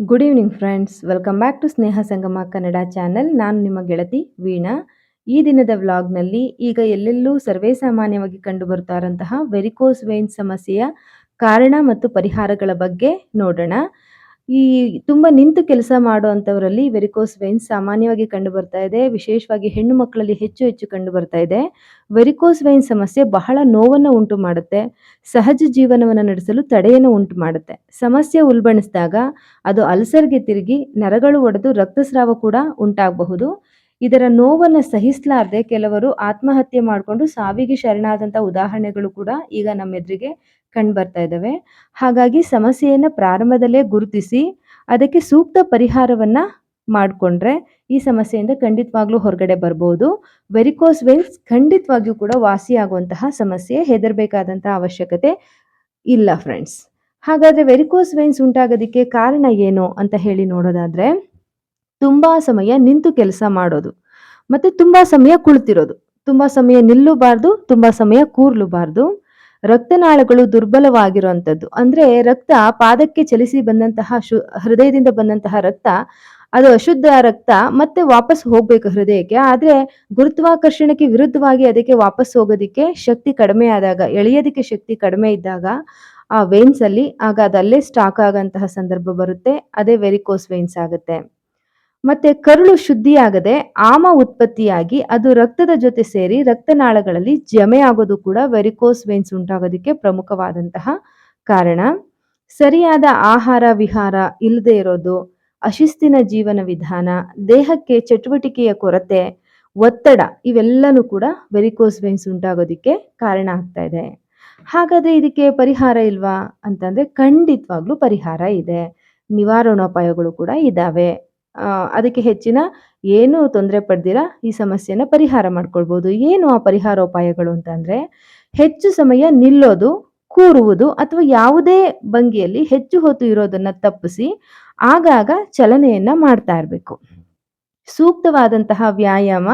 Good evening friends welcome back to Sneha Sangama Kannada channel ನಾನು ನಿಮ್ಮ ಗೆಳತಿ ವೀಣಾ. ಈ ದಿನದ ವ್ಲಾಗ್ನಲ್ಲಿ ಈಗ ಎಲ್ಲೆಲ್ಲೂ ಸರ್ವೇ ಸಾಮಾನ್ಯವಾಗಿ ಕಂಡು ಬರ್ತಾ ಇರೋಂತಹ ವೆರಿಕೋಸ್ ವೇನ್ ಸಮಸ್ಯೆಯ ಕಾರಣ ಮತ್ತು ಪರಿಹಾರಗಳ ಬಗ್ಗೆ ನೋಡೋಣ. ಈ ತುಂಬ ನಿಂತು ಕೆಲಸ ಮಾಡುವಂಥವರಲ್ಲಿ ವೆರಿಕೋಸ್ ವೈನ್ಸ್ ಸಾಮಾನ್ಯವಾಗಿ ಕಂಡು ಬರ್ತಾ ಇದೆ. ವಿಶೇಷವಾಗಿ ಹೆಣ್ಣು ಮಕ್ಕಳಲ್ಲಿ ಹೆಚ್ಚು ಹೆಚ್ಚು ಕಂಡು ಬರ್ತಾ ಇದೆ. ವೆರಿಕೋಸ್ ವೈನ್ ಸಮಸ್ಯೆ ಬಹಳ ನೋವನ್ನು ಉಂಟು ಮಾಡುತ್ತೆ. ಸಹಜ ಜೀವನವನ್ನು ನಡೆಸಲು ತಡೆಯನ್ನು ಉಂಟು ಮಾಡುತ್ತೆ. ಸಮಸ್ಯೆ ಉಲ್ಬಣಿಸಿದಾಗ ಅದು ಅಲ್ಸರ್ಗೆ ತಿರುಗಿ ನರಗಳು ಒಡೆದು ರಕ್ತಸ್ರಾವ ಕೂಡ ಉಂಟಾಗಬಹುದು. ಇದರ ನೋವನ್ನು ಸಹಿಸಲಾರ್ದೆ ಕೆಲವರು ಆತ್ಮಹತ್ಯೆ ಮಾಡಿಕೊಂಡು ಸಾವಿಗೆ ಶರಣಾದಂಥ ಉದಾಹರಣೆಗಳು ಕೂಡ ಈಗ ನಮ್ಮ ಎದುರಿಗೆ ಕಂಡು ಬರ್ತಾ ಇದ್ದಾವೆ ಹಾಗಾಗಿ ಸಮಸ್ಯೆಯನ್ನು ಪ್ರಾರಂಭದಲ್ಲೇ ಗುರುತಿಸಿ ಅದಕ್ಕೆ ಸೂಕ್ತ ಪರಿಹಾರವನ್ನ ಮಾಡಿಕೊಂಡ್ರೆ ಈ ಸಮಸ್ಯೆಯಿಂದ ಖಂಡಿತವಾಗ್ಲೂ ಹೊರಗಡೆ ಬರ್ಬೋದು. ವೆರಿಕೋಸ್ ವೆನ್ಸ್ ಖಂಡಿತವಾಗಿಯೂ ಕೂಡ ವಾಸಿಯಾಗುವಂತಹ ಸಮಸ್ಯೆ ಹೆದರಬೇಕಾದಂತಹ ಅವಶ್ಯಕತೆ ಇಲ್ಲ ಫ್ರೆಂಡ್ಸ್. ಹಾಗಾದ್ರೆ ವೆರಿಕೋಸ್ ವೆನ್ಸ್ ಉಂಟಾಗೋದಕ್ಕೆ ಕಾರಣ ಏನು ಅಂತ ಹೇಳಿ ನೋಡೋದಾದ್ರೆ ತುಂಬಾ ಸಮಯ ನಿಂತು ಕೆಲಸ ಮಾಡೋದು. ಮತ್ತೆ ತುಂಬಾ ಸಮಯ ಕುಳಿತಿರೋದು. ತುಂಬಾ ಸಮಯ ನಿಲ್ಲಬಾರ್ದು, ತುಂಬಾ ಸಮಯ ಕೂರ್ಲುಬಾರ್ದು. ರಕ್ತನಾಳಗಳು ದುರ್ಬಲವಾಗಿರುವಂಥದ್ದು ಅಂದ್ರೆ ರಕ್ತ ಪಾದಕ್ಕೆ ಚಲಿಸಿ ಬಂದಂತಹ ಶು, ಹೃದಯದಿಂದ ಬಂದಂತಹ ರಕ್ತ, ಅದು ಅಶುದ್ಧ ರಕ್ತ, ಮತ್ತೆ ವಾಪಸ್ ಹೋಗ್ಬೇಕು ಹೃದಯಕ್ಕೆ. ಆದ್ರೆ ಗುರುತ್ವಾಕರ್ಷಣೆಗೆ ವಿರುದ್ಧವಾಗಿ ಅದಕ್ಕೆ ವಾಪಸ್ ಹೋಗೋದಿಕ್ಕೆ ಶಕ್ತಿ ಕಡಿಮೆ ಆದಾಗ, ಎಳೆಯೋದಿಕ್ಕೆ ಶಕ್ತಿ ಕಡಿಮೆ ಇದ್ದಾಗ, ಆ ವೇನ್ಸ್ ಅಲ್ಲಿ, ಆಗ ಅದಲ್ಲೇ ಸ್ಟಾಕ್ ಆಗಂತಹ ಸಂದರ್ಭ ಬರುತ್ತೆ. ಅದೇ ವೆರಿಕೋಸ್ ವೇನ್ಸ್ ಆಗುತ್ತೆ. ಮತ್ತೆ ಕರುಳು ಶುದ್ಧಿಯಾಗದೆ ಆಮ ಉತ್ಪತ್ತಿಯಾಗಿ ಅದು ರಕ್ತದ ಜೊತೆ ಸೇರಿ ರಕ್ತನಾಳಗಳಲ್ಲಿ ಜಮೆ ಆಗೋದು ಕೂಡ ವೆರಿಕೋಸ್ ವೇನ್ಸ್ ಉಂಟಾಗೋದಕ್ಕೆ ಪ್ರಮುಖವಾದಂತಹ ಕಾರಣ. ಸರಿಯಾದ ಆಹಾರ ವಿಹಾರ ಇಲ್ಲದೆ ಇರೋದು, ಅಶಿಸ್ತಿನ ಜೀವನ ವಿಧಾನ, ದೇಹಕ್ಕೆ ಚಟುವಟಿಕೆಯ ಕೊರತೆ, ಒತ್ತಡ ಇವೆಲ್ಲನೂ ಕೂಡ ವೆರಿಕೋಸ್ ವೇನ್ಸ್ ಉಂಟಾಗೋದಕ್ಕೆ ಕಾರಣ ಆಗ್ತಾ ಇದೆ. ಹಾಗಾದ್ರೆ ಇದಕ್ಕೆ ಪರಿಹಾರ ಇಲ್ವಾ? ಅಂತಂದ್ರೆ ಖಂಡಿತವಾಗ್ಲೂ ಪರಿಹಾರ ಇದೆ. ನಿವಾರಣೋಪಾಯಗಳು ಕೂಡ ಇದ್ದಾವೆ ಅದಕ್ಕೆ ಹೆಚ್ಚಿನ ಏನು ತೊಂದರೆ ಪಡ್ದಿರ? ಈ ಸಮಸ್ಯೆನ ಪರಿಹಾರ ಮಾಡ್ಕೊಳ್ಬೋದು. ಏನು ಆ ಪರಿಹಾರೋಪಾಯಗಳು ಅಂತಂದ್ರೆ ಹೆಚ್ಚು ಸಮಯ ನಿಲ್ಲೋದು, ಕೂರುವುದು ಅಥವಾ ಯಾವುದೇ ಭಂಗಿಯಲ್ಲಿ ಹೆಚ್ಚು ಹೊತ್ತು ಇರೋದನ್ನ ತಪ್ಪಿಸಿ ಆಗಾಗ ಚಲನೆಯನ್ನ ಮಾಡ್ತಾ ಇರಬೇಕು. ಸೂಕ್ತವಾದಂತಹ ವ್ಯಾಯಾಮ,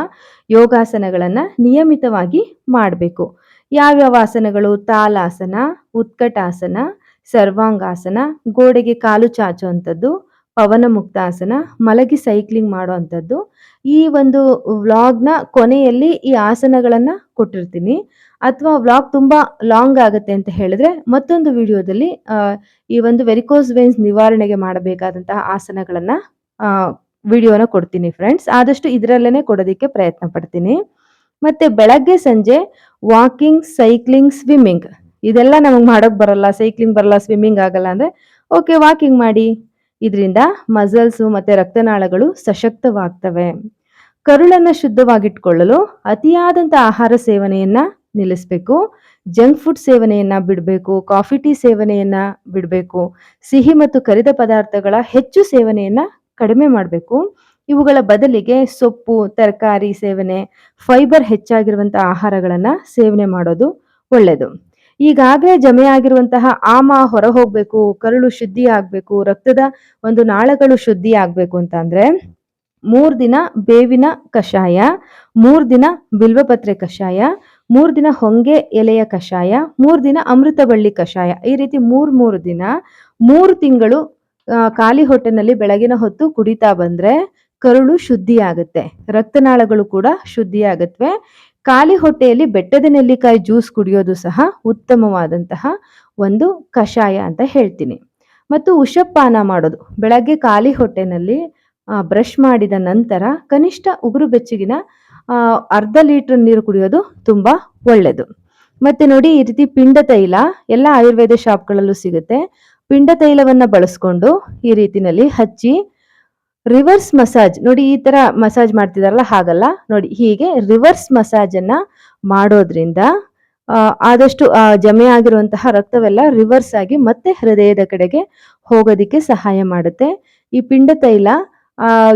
ಯೋಗಾಸನಗಳನ್ನ ನಿಯಮಿತವಾಗಿ ಮಾಡಬೇಕು. ಯಾವ್ಯಾವ ಆಸನಗಳು? ತಾಲಾಸನ ಉತ್ಕಟಾಸನ, ಸರ್ವಾಂಗಾಸನ, ಗೋಡೆಗೆ ಕಾಲು ಚಾಚುವಂಥದ್ದು ಪವನ ಮುಕ್ತಾಸನ, ಮಲಗಿ ಸೈಕ್ಲಿಂಗ್ ಮಾಡುವಂಥದ್ದು. ಈ ಒಂದು ವ್ಲಾಗ್ನ ಕೊನೆಯಲ್ಲಿ ಈ ಆಸನಗಳನ್ನು ಕೊಟ್ಟಿರ್ತೀನಿ. ಅಥವಾ ವ್ಲಾಗ್ ತುಂಬ ಲಾಂಗ್ ಆಗುತ್ತೆ ಅಂತ ಹೇಳಿದ್ರೆ ಮತ್ತೊಂದು ವಿಡಿಯೋದಲ್ಲಿ ಈ ಒಂದು ವೆರಿಕೋಸ್ ವೇನ್ಸ್ ನಿವಾರಣೆಗೆ ಮಾಡಬೇಕಾದಂತಹ ಆಸನಗಳನ್ನು ವಿಡಿಯೋನ ಕೊಡ್ತೀನಿ ಫ್ರೆಂಡ್ಸ್ ಆದಷ್ಟು ಇದರಲ್ಲೇ ಕೊಡೋದಕ್ಕೆ ಪ್ರಯತ್ನ ಪಡ್ತೀನಿ. ಮತ್ತೆ ಬೆಳಗ್ಗೆ ಸಂಜೆ ವಾಕಿಂಗ್ ಸೈಕ್ಲಿಂಗ್ ಸ್ವಿಮ್ಮಿಂಗ್ ಇದೆಲ್ಲ ನಮಗೆ ಮಾಡೋಕ್ಕೆ ಬರಲ್ಲ ಸೈಕ್ಲಿಂಗ್ ಬರಲ್ಲ ಸ್ವಿಮ್ಮಿಂಗ್ ಆಗಲ್ಲ ಅಂದರೆ ಓಕೆ ವಾಕಿಂಗ್ ಮಾಡಿ. ಇದರಿಂದ ಮಸಲ್ಸು ಮತ್ತೆ ರಕ್ತನಾಳಗಳು ಸಶಕ್ತವಾಗ್ತವೆ. ಕರುಳನ್ನು ಶುದ್ಧವಾಗಿಟ್ಕೊಳ್ಳಲು ಅತಿಯಾದಂಥ ಆಹಾರ ಸೇವನೆಯನ್ನ ನಿಲ್ಲಿಸಬೇಕು. ಜಂಕ್ ಫುಡ್ ಸೇವನೆಯನ್ನ ಬಿಡಬೇಕು, ಕಾಫಿ ಟೀ ಸೇವನೆಯನ್ನ ಬಿಡಬೇಕು, ಸಿಹಿ ಮತ್ತು ಕರಿದ ಪದಾರ್ಥಗಳ ಹೆಚ್ಚು ಸೇವನೆಯನ್ನ ಕಡಿಮೆ ಮಾಡಬೇಕು. ಇವುಗಳ ಬದಲಿಗೆ ಸೊಪ್ಪು, ತರಕಾರಿ ಸೇವನೆ, ಫೈಬರ್ ಹೆಚ್ಚಾಗಿರುವಂಥ ಆಹಾರಗಳನ್ನ ಸೇವನೆ ಮಾಡೋದು ಒಳ್ಳೆಯದು ಈಗಾಗಲೇ ಜಮೆಯಾಗಿರುವಂತಹ ಆಮ ಹೊರ ಹೋಗ್ಬೇಕು ಕರುಳು ಶುದ್ಧಿ ಆಗ್ಬೇಕು ರಕ್ತದ ಒಂದು ನಾಳಗಳು ಶುದ್ಧಿ ಆಗ್ಬೇಕು ಅಂತ ಅಂದ್ರೆ ಮೂರ್ ದಿನ ಬೇವಿನ ಕಷಾಯ, ಮೂರ್ ದಿನ ಬಿಲ್ವಪತ್ರೆ ಕಷಾಯ, ಮೂರ್ ದಿನ ಹೊಂಗೆ ಎಲೆಯ ಕಷಾಯ, ಮೂರ್ ದಿನ ಅಮೃತ ಬಳ್ಳಿ ಕಷಾಯ. ಈ ರೀತಿ ಮೂರ್ ಮೂರು ದಿನ, ಮೂರು ತಿಂಗಳು ಖಾಲಿ ಹೊಟ್ಟೆನಲ್ಲಿ ಬೆಳಗಿನ ಹೊತ್ತು ಕುಡಿತಾ ಬಂದ್ರೆ ಕರುಳು ಶುದ್ಧಿ ಆಗುತ್ತೆ ರಕ್ತನಾಳಗಳು ಕೂಡ ಶುದ್ಧಿ ಆಗುತ್ತವೆ ಖಾಲಿ ಹೊಟ್ಟೆಯಲ್ಲಿ ಬೆಟ್ಟದ ನೆಲ್ಲಿಕಾಯಿ ಜ್ಯೂಸ್ ಕುಡಿಯೋದು ಸಹ ಉತ್ತಮವಾದಂತಹ ಒಂದು ಕಷಾಯ ಅಂತ ಹೇಳ್ತೀನಿ. ಮತ್ತು ಉಷಪಾನ ಮಾಡೋದು. ಬೆಳಗ್ಗೆ ಖಾಲಿ ಹೊಟ್ಟೆನಲ್ಲಿ ಬ್ರಷ್ ಮಾಡಿದ ನಂತರ ಕನಿಷ್ಠ ಉಗುರು ಬೆಚ್ಚಗಿನ ಅರ್ಧ ಲೀಟರ್ ನೀರು ಕುಡಿಯೋದು ತುಂಬ ಒಳ್ಳೆಯದು ಮತ್ತೆ ನೋಡಿ ಈ ರೀತಿ ಪಿಂಡ ತೈಲ ಎಲ್ಲ ಆಯುರ್ವೇದ ಶಾಪ್ಗಳಲ್ಲೂ ಸಿಗುತ್ತೆ. ಪಿಂಡ ತೈಲವನ್ನು ಬಳಸ್ಕೊಂಡು ಈ ರೀತಿನಲ್ಲಿ ಹಚ್ಚಿ ರಿವರ್ಸ್ ಮಸಾಜ್. ನೋಡಿ, ಈ ತರ ಮಸಾಜ್ ಮಾಡ್ತಿದಾರಲ್ಲ, ಹಾಗಲ್ಲ. ನೋಡಿ, ಹೀಗೆ ರಿವರ್ಸ್ ಮಸಾಜ್ ಅನ್ನ ಮಾಡೋದ್ರಿಂದ ಆದಷ್ಟು ಜಮೆ ಆಗಿರುವಂತಹ ರಕ್ತವೆಲ್ಲ ರಿವರ್ಸ್ ಆಗಿ ಮತ್ತೆ ಹೃದಯದ ಕಡೆಗೆ ಹೋಗೋದಿಕ್ಕೆ ಸಹಾಯ ಮಾಡುತ್ತೆ. ಈ ಪಿಂಡ ತೈಲ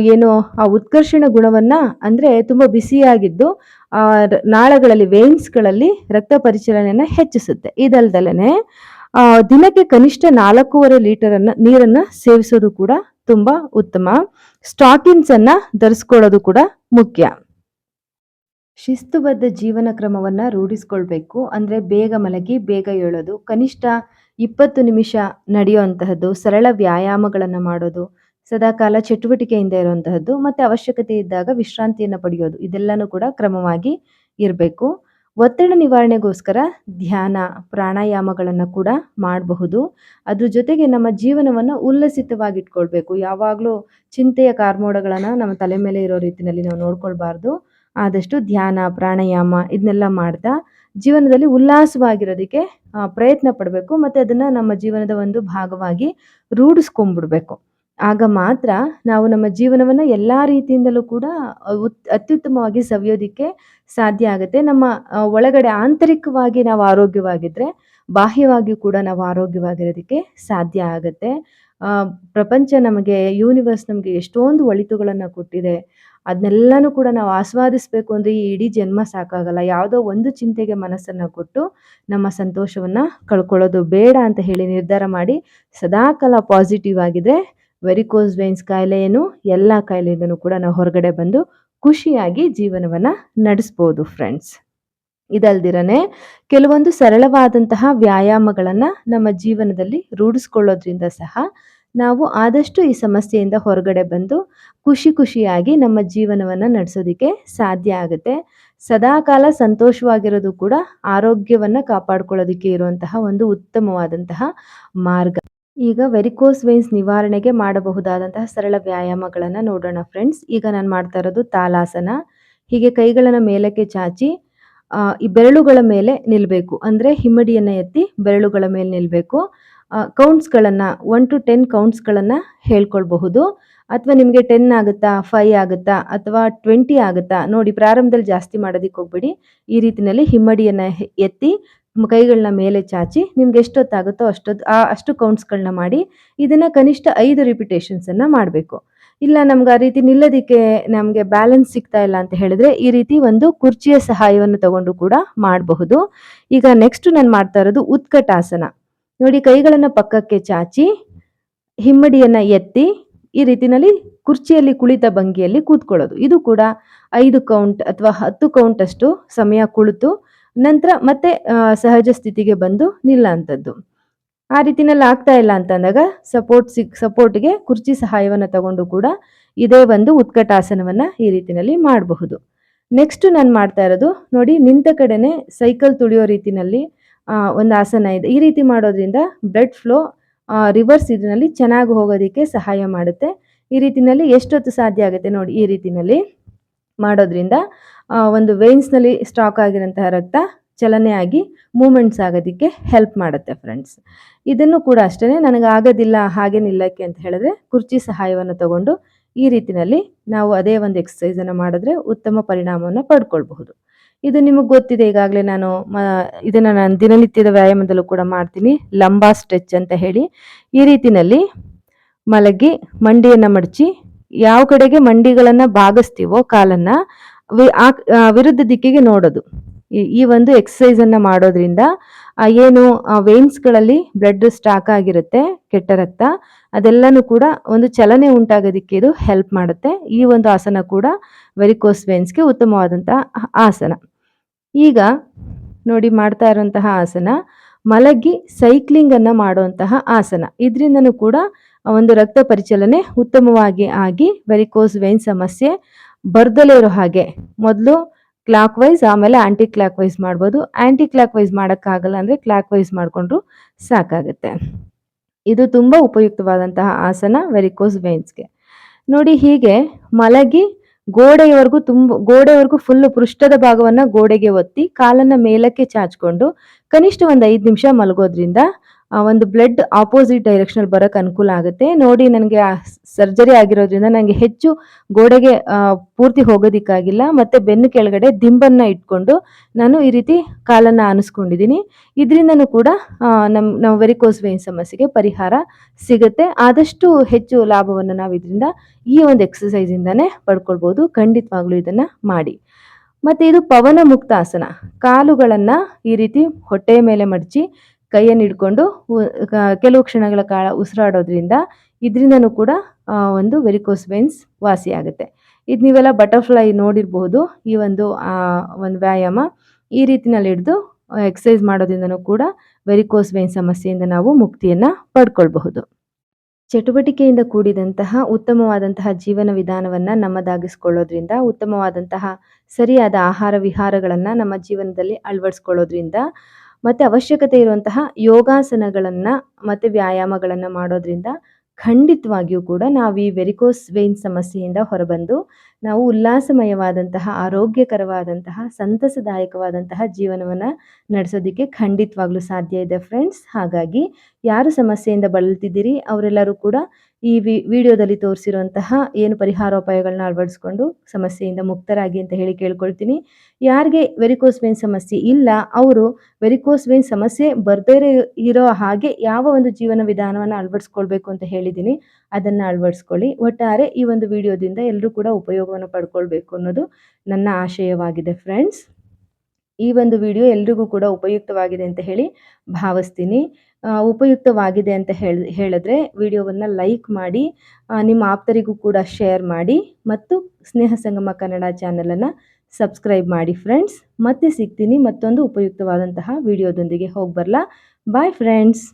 ಏನು, ಆ ಉತ್ಕರ್ಷಣ ಗುಣವನ್ನ ಅಂದ್ರೆ ತುಂಬಾ ಬಿಸಿಯಾಗಿದ್ದು, ಆ, ನಾಳಗಳಲ್ಲಿ ವೇನ್ಸ್ಗಳಲ್ಲಿ ರಕ್ತ ಪರಿಚಲನೆಯನ್ನ ಹೆಚ್ಚಿಸುತ್ತೆ. ಇದಲ್ದಲನೆ ಆ ದಿನಕ್ಕೆ ಕನಿಷ್ಠ ನಾಲ್ಕೂವರೆ ಲೀಟರ್ ಅನ್ನ ನೀರನ್ನ ಸೇವಿಸೋದು ಕೂಡ ತುಂಬಾ ಉತ್ತಮ. ಸ್ಟಾಕಿನ್ಸ್ ಅನ್ನ ಧರಿಸ್ಕೊಳ್ಳೋದು ಕೂಡ ಮುಖ್ಯ. ಶಿಸ್ತುಬದ್ಧ ಜೀವನ ಕ್ರಮವನ್ನ ರೂಢಿಸ್ಕೊಳ್ಬೇಕು. ಅಂದ್ರೆ ಬೇಗ ಮಲಗಿ, ಬೇಗ ಏಳೋದು, ಕನಿಷ್ಠ ಇಪ್ಪತ್ತು ನಿಮಿಷ ನಡೆಯುವಂತಹದ್ದು, ಸರಳ ವ್ಯಾಯಾಮಗಳನ್ನು ಮಾಡೋದು, ಸದಾಕಾಲ ಚಟುವಟಿಕೆಯಿಂದ ಇರುವಂತಹದ್ದು, ಮತ್ತೆ ಅವಶ್ಯಕತೆ ಇದ್ದಾಗ ವಿಶ್ರಾಂತಿಯನ್ನು ಪಡೆಯೋದು, ಇದೆಲ್ಲನೂ ಕೂಡ ಕ್ರಮವಾಗಿ ಇರಬೇಕು. ಒತ್ತಡ ನಿವಾರಣೆಗೋಸ್ಕರ ಧ್ಯಾನ, ಪ್ರಾಣಾಯಾಮಗಳನ್ನು ಕೂಡ ಮಾಡಬಹುದು. ಅದ್ರ ಜೊತೆಗೆ ನಮ್ಮ ಜೀವನವನ್ನು ಉಲ್ಲಸಿತವಾಗಿಟ್ಕೊಳ್ಬೇಕು. ಯಾವಾಗಲೂ ಚಿಂತೆಯ ಕಾರ್ಮೋಡಗಳನ್ನು ನಮ್ಮ ತಲೆ ಮೇಲೆ ಇರೋ ರೀತಿಯಲ್ಲಿ ನಾವು ನೋಡ್ಕೊಳ್ಬಾರ್ದು. ಆದಷ್ಟು ಧ್ಯಾನ, ಪ್ರಾಣಾಯಾಮ ಇದನ್ನೆಲ್ಲ ಮಾಡ್ತಾ ಜೀವನದಲ್ಲಿ ಉಲ್ಲಾಸವಾಗಿರೋದಕ್ಕೆ ಪ್ರಯತ್ನ ಪಡಬೇಕು. ಮತ್ತು ಅದನ್ನು ನಮ್ಮ ಜೀವನದ ಒಂದು ಭಾಗವಾಗಿ ರೂಢಿಸ್ಕೊಂಡ್ಬಿಡ್ಬೇಕು ಆಗ ಮಾತ್ರ ನಾವು ನಮ್ಮ ಜೀವನವನ್ನು ಎಲ್ಲ ರೀತಿಯಿಂದಲೂ ಕೂಡ ಉತ್, ಅತ್ಯುತ್ತಮವಾಗಿ ಸವಿಯೋದಕ್ಕೆ ಸಾಧ್ಯ ಆಗುತ್ತೆ. ನಮ್ಮ ಒಳಗಡೆ ಆಂತರಿಕವಾಗಿ ನಾವು ಆರೋಗ್ಯವಾಗಿದ್ದರೆ ಬಾಹ್ಯವಾಗಿ ಕೂಡ ನಾವು ಆರೋಗ್ಯವಾಗಿರೋದಕ್ಕೆ ಸಾಧ್ಯ ಆಗುತ್ತೆ. ಪ್ರಪಂಚ ನಮಗೆ ಯೂನಿವರ್ಸ್ ನಮಗೆ ಎಷ್ಟೊಂದು ಒಳಿತುಗಳನ್ನು ಕೊಟ್ಟಿದೆ. ಅದನ್ನೆಲ್ಲನೂ ಕೂಡ ನಾವು ಆಸ್ವಾದಿಸಬೇಕು ಅಂದರೆ ಈ ಇಡೀ ಜನ್ಮ ಸಾಕಾಗಲ್ಲ. ಯಾವುದೋ ಒಂದು ಚಿಂತೆಗೆ ಮನಸ್ಸನ್ನು ಕೊಟ್ಟು ನಮ್ಮ ಸಂತೋಷವನ್ನು ಕಳ್ಕೊಳ್ಳೋದು ಬೇಡ ಅಂತ ಹೇಳಿ ನಿರ್ಧಾರ ಮಾಡಿ ಸದಾಕಾಲ ಪಾಸಿಟಿವ್ ಆಗಿದ್ರೆ ವೆರಿಕೋಸ್ ವೇನ್ಸ್ ಕಾಯಿಲೆ ಏನು ಎಲ್ಲ ಕಾಯಿಲೆಯಿಂದನೂ ಕೂಡ ನಾವು ಹೊರಗಡೆ ಬಂದು ಖುಷಿಯಾಗಿ ಜೀವನವನ್ನು ನಡೆಸ್ಬೋದು ಫ್ರೆಂಡ್ಸ್ ಇದಲ್ದಿರನೆ ಕೆಲವೊಂದು ಸರಳವಾದಂತಹ ವ್ಯಾಯಾಮಗಳನ್ನು ನಮ್ಮ ಜೀವನದಲ್ಲಿ ರೂಢಿಸ್ಕೊಳ್ಳೋದ್ರಿಂದ ಸಹ ನಾವು ಆದಷ್ಟು ಈ ಸಮಸ್ಯೆಯಿಂದ ಹೊರಗಡೆ ಬಂದು ಖುಷಿ ಖುಷಿಯಾಗಿ ನಮ್ಮ ಜೀವನವನ್ನು ನಡೆಸೋದಕ್ಕೆ ಸಾಧ್ಯ ಆಗುತ್ತೆ. ಸದಾಕಾಲ ಸಂತೋಷವಾಗಿರೋದು ಕೂಡ ಆರೋಗ್ಯವನ್ನು ಕಾಪಾಡ್ಕೊಳ್ಳೋದಕ್ಕೆ ಇರುವಂತಹ ಒಂದು ಉತ್ತಮವಾದಂತಹ ಮಾರ್ಗ. ಈಗ ವೆರಿಕೋಸ್ ವೇನ್ಸ್ ನಿವಾರಣೆಗೆ ಮಾಡಬಹುದಾದಂತಹ ಸರಳ ವ್ಯಾಯಾಮಗಳನ್ನು ನೋಡೋಣ ಫ್ರೆಂಡ್ಸ್ ಈಗ ನಾನು ಮಾಡ್ತಾ ಇರೋದು ತಾಲಾಸನ. ಹೀಗೆ ಕೈಗಳನ್ನು ಮೇಲಕ್ಕೆ ಚಾಚಿ ಈ ಬೆರಳುಗಳ ಮೇಲೆ ನಿಲ್ಲಬೇಕು ಅಂದರೆ ಹಿಮ್ಮಡಿಯನ್ನು ಎತ್ತಿ ಬೆರಳುಗಳ ಮೇಲೆ ನಿಲ್ಲಬೇಕು ಕೌಂಟ್ಸ್ಗಳನ್ನು ಒನ್ ಟು ಟೆನ್ ಕೌಂಟ್ಸ್ಗಳನ್ನು ಹೇಳ್ಕೊಳ್ಬಹುದು. ಅಥವಾ ನಿಮಗೆ ಟೆನ್ ಆಗುತ್ತಾ ಫೈ ಆಗುತ್ತಾ, ಅಥವಾ ಟ್ವೆಂಟಿ ಆಗುತ್ತಾ, ನೋಡಿ ಪ್ರಾರಂಭದಲ್ಲಿ ಜಾಸ್ತಿ ಮಾಡೋದಕ್ಕೆ ಹೋಗ್ಬೇಡಿ. ಈ ರೀತಿಯಲ್ಲಿ ಹಿಮ್ಮಡಿಯನ್ನು ಎತ್ತಿ ಕೈಗಳನ್ನ ಮೇಲೆ ಚಾಚಿ ನಿಮ್ಗೆ ಎಷ್ಟೊತ್ತಾಗುತ್ತೋ ಅಷ್ಟೊತ್ತು ಆ ಅಷ್ಟು ಕೌಂಟ್ಸ್ಗಳನ್ನ ಮಾಡಿ ಇದನ್ನು ಕನಿಷ್ಠ ಐದು ರಿಪಿಟೇಷನ್ಸನ್ನು ಮಾಡಬೇಕು. ಇಲ್ಲ ನಮ್ಗೆ ಆ ರೀತಿ ನಿಲ್ಲೋದಕ್ಕೆ ನಮಗೆ ಬ್ಯಾಲೆನ್ಸ್ ಸಿಗ್ತಾ ಇಲ್ಲ ಅಂತ ಹೇಳಿದ್ರೆ ಈ ರೀತಿ ಒಂದು ಕುರ್ಚಿಯ ಸಹಾಯವನ್ನು ತಗೊಂಡು ಕೂಡ ಮಾಡಬಹುದು. ಈಗ ನೆಕ್ಸ್ಟ್ ನಾನು ಮಾಡ್ತಾ ಇರೋದು ಉತ್ಕಟಾಸನ. ನೋಡಿ ಕೈಗಳನ್ನು ಪಕ್ಕಕ್ಕೆ ಚಾಚಿ, ಹಿಮ್ಮಡಿಯನ್ನ ಎತ್ತಿ ಈ ರೀತಿನಲ್ಲಿ ಕುರ್ಚಿಯಲ್ಲಿ ಕುಳಿತ ಭಂಗಿಯಲ್ಲಿ ಕೂತ್ಕೊಳ್ಳೋದು. ಇದು ಕೂಡ ಐದು ಕೌಂಟ್ ಅಥವಾ ಹತ್ತು ಕೌಂಟ್ ಅಷ್ಟು ಸಮಯ ಕುಳಿತು ನಂತರ ಮತ್ತೆ ಸಹಜ ಸ್ಥಿತಿಗೆ ಬಂದು ನಿಲ್ಲಂಥದ್ದು ಆ ರೀತಿನಲ್ಲಿ ಆಗ್ತಾ ಇಲ್ಲ ಅಂತಂದಾಗ ಸಪೋರ್ಟ್ ಸಿಗ್ ಸಪೋರ್ಟ್ಗೆ ಕುರ್ಚಿ ಸಹಾಯವನ್ನು ತಗೊಂಡು ಕೂಡ ಇದೇ ಒಂದು ಉತ್ಕಟಾಸನವನ್ನು ಈ ರೀತಿನಲ್ಲಿ ಮಾಡಬಹುದು. ನೆಕ್ಸ್ಟ್ ನಾನು ಮಾಡ್ತಾ ಇರೋದು, ನೋಡಿ ನಿಂತ ಕಡೆನೆ ಸೈಕಲ್ ತುಳಿಯೋ ರೀತಿನಲ್ಲಿ ಒಂದು ಆಸನ ಇದೆ. ಈ ರೀತಿ ಮಾಡೋದ್ರಿಂದ ಬ್ಲಡ್ ಫ್ಲೋ ರಿವರ್ಸ್ ಇದರಲ್ಲಿ ಚೆನ್ನಾಗಿ ಹೋಗೋದಕ್ಕೆ ಸಹಾಯ ಮಾಡುತ್ತೆ. ಈ ರೀತಿನಲ್ಲಿ ಎಷ್ಟೊತ್ತು ಸಾಧ್ಯ ಆಗುತ್ತೆ ನೋಡಿ ಈ ರೀತಿನಲ್ಲಿ ಮಾಡೋದ್ರಿಂದ. ಒಂದು ವೇನ್ಸ್ನಲ್ಲಿ ಸ್ಟಾಕ್ ಆಗಿರೋಂತಹ ರಕ್ತ ಚಲನೆ ಆಗಿ ಮೂಮೆಂಟ್ಸ್ ಆಗೋದಕ್ಕೆ ಹೆಲ್ಪ್ ಮಾಡುತ್ತೆ ಫ್ರೆಂಡ್ಸ್ ಇದನ್ನು ಕೂಡ ಅಷ್ಟೇ ನನಗೆ ಆಗೋದಿಲ್ಲ, ಹಾಗೆ ನಿಲ್ಲಕ್ಕೆ ಅಂತ ಹೇಳಿದ್ರೆ ಕುರ್ಚಿ ಸಹಾಯವನ್ನು ತಗೊಂಡು ಈ ರೀತಿಯಲ್ಲಿ ನಾವು ಅದೇ ಒಂದು ಎಕ್ಸಸೈಸನ್ನು ಮಾಡಿದ್ರೆ ಉತ್ತಮ ಪರಿಣಾಮವನ್ನು ಪಡ್ಕೊಳ್ಬಹುದು. ಇದು ನಿಮಗೆ ಗೊತ್ತಿದೆ, ಈಗಾಗಲೇ ನಾನು, ಮ, ಇದನ್ನು ನಾನು ದಿನನಿತ್ಯದ ವ್ಯಾಯಾಮದಲ್ಲೂ ಕೂಡ ಮಾಡ್ತೀನಿ, ಲಂಬಾ ಸ್ಟ್ರೆಚ್ ಅಂತ ಹೇಳಿ. ಈ ರೀತಿಯಲ್ಲಿ ಮಲಗಿ ಮಂಡಿಯನ್ನು ಮಡಚಿ, ಯಾವ ಕಡೆಗೆ ಮಂಡಿಗಳನ್ನು ಭಾಗಿಸ್ತೀವೋ ಕಾಲನ್ನು ವಿರುದ್ಧ ದಿಕ್ಕಿಗೆ ನೋಡೋದು. ಈ ಒಂದು ಎಕ್ಸಸೈಸ್ ಅನ್ನ ಮಾಡೋದ್ರಿಂದ, ಆ, ಏನು ವೇನ್ಸ್ಗಳಲ್ಲಿ ಬ್ಲಡ್ ಸ್ಟಾಕ್ ಆಗಿರುತ್ತೆ, ಕೆಟ್ಟ ರಕ್ತ, ಅದೆಲ್ಲನೂ ಕೂಡ ಒಂದು ಚಲನೆ ಉಂಟಾಗೋದಿಕ್ಕೆ ಇದು ಹೆಲ್ಪ್ ಮಾಡುತ್ತೆ. ಈ ಒಂದು ಆಸನ ಕೂಡ ವೆರಿಕೋಸ್ ವೇನ್ಸ್ಗೆ ಉತ್ತಮವಾದಂತಹ ಆಸನ. ಈಗ ನೋಡಿ ಮಾಡ್ತಾ ಇರುವಂತಹ ಆಸನ, ಮಲಗಿ ಸೈಕ್ಲಿಂಗ್ ಅನ್ನ ಮಾಡುವಂತಹ ಆಸನ. ಇದರಿಂದನೂ ಕೂಡ ಒಂದು ರಕ್ತ ಪರಿಚಲನೆ ಉತ್ತಮವಾಗಿ ಆಗಿ ವೆರಿಕೋಸ್ ವೇನ್ ಸಮಸ್ಯೆ ಬರ್ದಲೇ ಇರೋ ಹಾಗೆ. ಮೊದಲು ಕ್ಲಾಕ್ ವೈಸ್ ಆಮೇಲೆ ಆಂಟಿ ಕ್ಲಾಕ್ ವೈಸ್ ಮಾಡ್ಬೋದು. ಆಂಟಿ ಕ್ಲಾಕ್ ವೈಸ್ ಮಾಡೋಕ್ಕಾಗಲ್ಲ ಅಂದರೆ ಕ್ಲಾಕ್ ವೈಸ್ ಮಾಡಿಕೊಂಡ್ರು ಸಾಕಾಗುತ್ತೆ. ಇದು ತುಂಬ ಉಪಯುಕ್ತವಾದಂತಹ ಆಸನ ವೆರಿಕೋಸ್ ವೇನ್ಸ್ಗೆ ನೋಡಿ ಹೀಗೆ ಮಲಗಿ ಗೋಡೆಯವರೆಗೂ ತುಂಬ ಗೋಡೆವರೆಗೂ ಫುಲ್ ಪೃಷ್ಠದ ಭಾಗವನ್ನು ಗೋಡೆಗೆ ಒತ್ತಿ ಕಾಲನ್ನು ಮೇಲಕ್ಕೆ ಚಾಚ್ಕೊಂಡು ಕನಿಷ್ಠ ಒಂದು ಐದು ನಿಮಿಷ ಮಲಗೋದ್ರಿಂದ ಒಂದು ಬ್ಲಡ್ ಆಪೋಸಿಟ್ ಡೈರೆಕ್ಷನಲ್ಲಿ ಬರೋಕ್ಕೆ ಅನುಕೂಲ ಆಗುತ್ತೆ. ನೋಡಿ ನನಗೆ ಸರ್ಜರಿ ಆಗಿರೋದ್ರಿಂದ ನನಗೆ ಹೆಚ್ಚು ಗೋಡೆಗೆ ಪೂರ್ತಿ ಹೋಗೋದಿಕ್ಕಾಗಿಲ್ಲ. ಮತ್ತು ಬೆನ್ನು ಕೆಳಗಡೆ ದಿಂಬನ್ನು ಇಟ್ಕೊಂಡು ನಾನು ಈ ರೀತಿ ಕಾಲನ್ನು ಆನಿಸ್ಕೊಂಡಿದ್ದೀನಿ. ಇದರಿಂದನೂ ಕೂಡ ನಮ್ಮ ನಮ್ಮ ವೆರಿಕೋಸ್ ವೇನ್ ಸಮಸ್ಯೆಗೆ ಪರಿಹಾರ ಸಿಗುತ್ತೆ. ಆದಷ್ಟು ಹೆಚ್ಚು ಲಾಭವನ್ನು ನಾವು ಇದರಿಂದ ಈ ಒಂದು ಎಕ್ಸಸೈಸಿಂದನೇ ಪಡ್ಕೊಳ್ಬೋದು. ಖಂಡಿತವಾಗ್ಲೂ ಇದನ್ನು ಮಾಡಿ. ಮತ್ತು ಇದು ಪವನ ಮುಕ್ತ ಆಸನ ಕಾಲುಗಳನ್ನು ಈ ರೀತಿ ಹೊಟ್ಟೆಯ ಮೇಲೆ ಮಡಚಿ ಕೈಯನ್ನು ಹಿಡ್ಕೊಂಡು ಕೆಲವು ಕ್ಷಣಗಳ ಕಾಲ ಉಸಿರಾಡೋದ್ರಿಂದ ಇದರಿಂದನೂ ಕೂಡ ಒಂದು ವೆರಿಕೋಸ್ ವೆನ್ಸ್ ವಾಸಿಯಾಗುತ್ತೆ. ಇದು ನೀವೆಲ್ಲ ಬಟರ್ಫ್ಲೈ ನೋಡಿರಬಹುದು ಈ ಒಂದು ಒಂದು ವ್ಯಾಯಾಮ. ಈ ರೀತಿನಲ್ಲಿ ಹಿಡಿದು ಎಕ್ಸಸೈಸ್ ಮಾಡೋದ್ರಿಂದನೂ ಕೂಡ ವೆರಿಕೋಸ್ ವೈನ್ ಸಮಸ್ಯೆಯಿಂದ ನಾವು ಮುಕ್ತಿಯನ್ನು ಪಡ್ಕೊಳ್ಬಹುದು. ಚಟುವಟಿಕೆಯಿಂದ ಕೂಡಿದಂತಹ ಉತ್ತಮವಾದಂತಹ ಜೀವನ ವಿಧಾನವನ್ನು ನಮ್ಮದಾಗಿಸ್ಕೊಳ್ಳೋದ್ರಿಂದ, ಉತ್ತಮವಾದಂತಹ ಸರಿಯಾದ ಆಹಾರ ವಿಹಾರಗಳನ್ನು ನಮ್ಮ ಜೀವನದಲ್ಲಿ ಅಳವಡಿಸ್ಕೊಳ್ಳೋದ್ರಿಂದ, ಮತ್ತು ಅವಶ್ಯಕತೆ ಇರುವಂತಹ ಯೋಗಾಸನಗಳನ್ನು, ಮತ್ತು ವ್ಯಾಯಾಮಗಳನ್ನು ಮಾಡೋದ್ರಿಂದ ಖಂಡಿತವಾಗಿಯೂ ಕೂಡ ನಾವು ಈ ವೆರಿಕೋಸ್ ವೇನ್ ಸಮಸ್ಯೆಯಿಂದ ಹೊರಬಂದು ನಾವು ಉಲ್ಲಾಸಮಯವಾದಂತಹ, ಆರೋಗ್ಯಕರವಾದಂತಹ, ಸಂತಸದಾಯಕವಾದಂತಹ ಜೀವನವನ್ನು ನಡೆಸೋದಕ್ಕೆ ಖಂಡಿತವಾಗ್ಲೂ ಸಾಧ್ಯ ಇದೆ ಫ್ರೆಂಡ್ಸ್ ಹಾಗಾಗಿ ಯಾರು ಸಮಸ್ಯೆಯಿಂದ ಬಳಲ್ತಿದ್ದೀರಿ ಅವರೆಲ್ಲರೂ ಕೂಡ ಈ ವಿಡಿಯೋದಲ್ಲಿ ತೋರಿಸಿರುವಂತಹ ಏನು ಪರಿಹಾರೋಪಾಯಗಳನ್ನ ಅಳವಡಿಸ್ಕೊಂಡು ಸಮಸ್ಯೆಯಿಂದ ಮುಕ್ತರಾಗಿ ಅಂತ ಹೇಳಿ ಕೇಳ್ಕೊಳ್ತೀನಿ. ಯಾರಿಗೆ ವೆರಿಕೋಸ್ ವೇನ್ ಸಮಸ್ಯೆ ಇಲ್ಲ, ಅವರು ವೆರಿಕೋಸ್ ವೇನ್ ಸಮಸ್ಯೆ ಬರ್ದೇ ಇರೋ ಹಾಗೆ ಯಾವ ಒಂದು ಜೀವನ ವಿಧಾನವನ್ನು ಅಳವಡಿಸ್ಕೊಳ್ಬೇಕು ಅಂತ ಹೇಳಿದ್ದೀನಿ. ಅದನ್ನು ಅಳವಡಿಸ್ಕೊಳ್ಳಿ. ಒಟ್ಟಾರೆ ಈ ಒಂದು ವಿಡಿಯೋದಿಂದ ಎಲ್ಲರೂ ಕೂಡ ಉಪಯೋಗವನ್ನು ಪಡ್ಕೊಳ್ಬೇಕು ಅನ್ನೋದು ನನ್ನ ಆಶಯವಾಗಿದೆ ಫ್ರೆಂಡ್ಸ್ ಈ ಒಂದು ವಿಡಿಯೋ ಎಲ್ರಿಗೂ ಕೂಡ ಉಪಯುಕ್ತವಾಗಿದೆ ಅಂತ ಹೇಳಿ ಭಾವಿಸ್ತೀನಿ. ಉಪಯುಕ್ತವಾಗಿದೆ ಅಂತ ಹೇಳಿ, ಹೇಳಿದ್ರೆ ವಿಡಿಯೋವನ್ನು ಲೈಕ್ ಮಾಡಿ ನಿಮ್ಮ ಆಪ್ತರಿಗೂ ಕೂಡ ಶೇರ್ ಮಾಡಿ ಮತ್ತು ಸ್ನೇಹ ಸಂಗಮ ಕನ್ನಡ ಚಾನಲನ್ನು ಸಬ್ಸ್ಕ್ರೈಬ್ ಮಾಡಿ ಫ್ರೆಂಡ್ಸ್. ಮತ್ತೆ ಸಿಗ್ತೀನಿ ಮತ್ತೊಂದು ಉಪಯುಕ್ತವಾದಂತಹ ವಿಡಿಯೋದೊಂದಿಗೆ ಹೋಗಿ ಬರಲಾ ಬಾಯ್ ಫ್ರೆಂಡ್ಸ್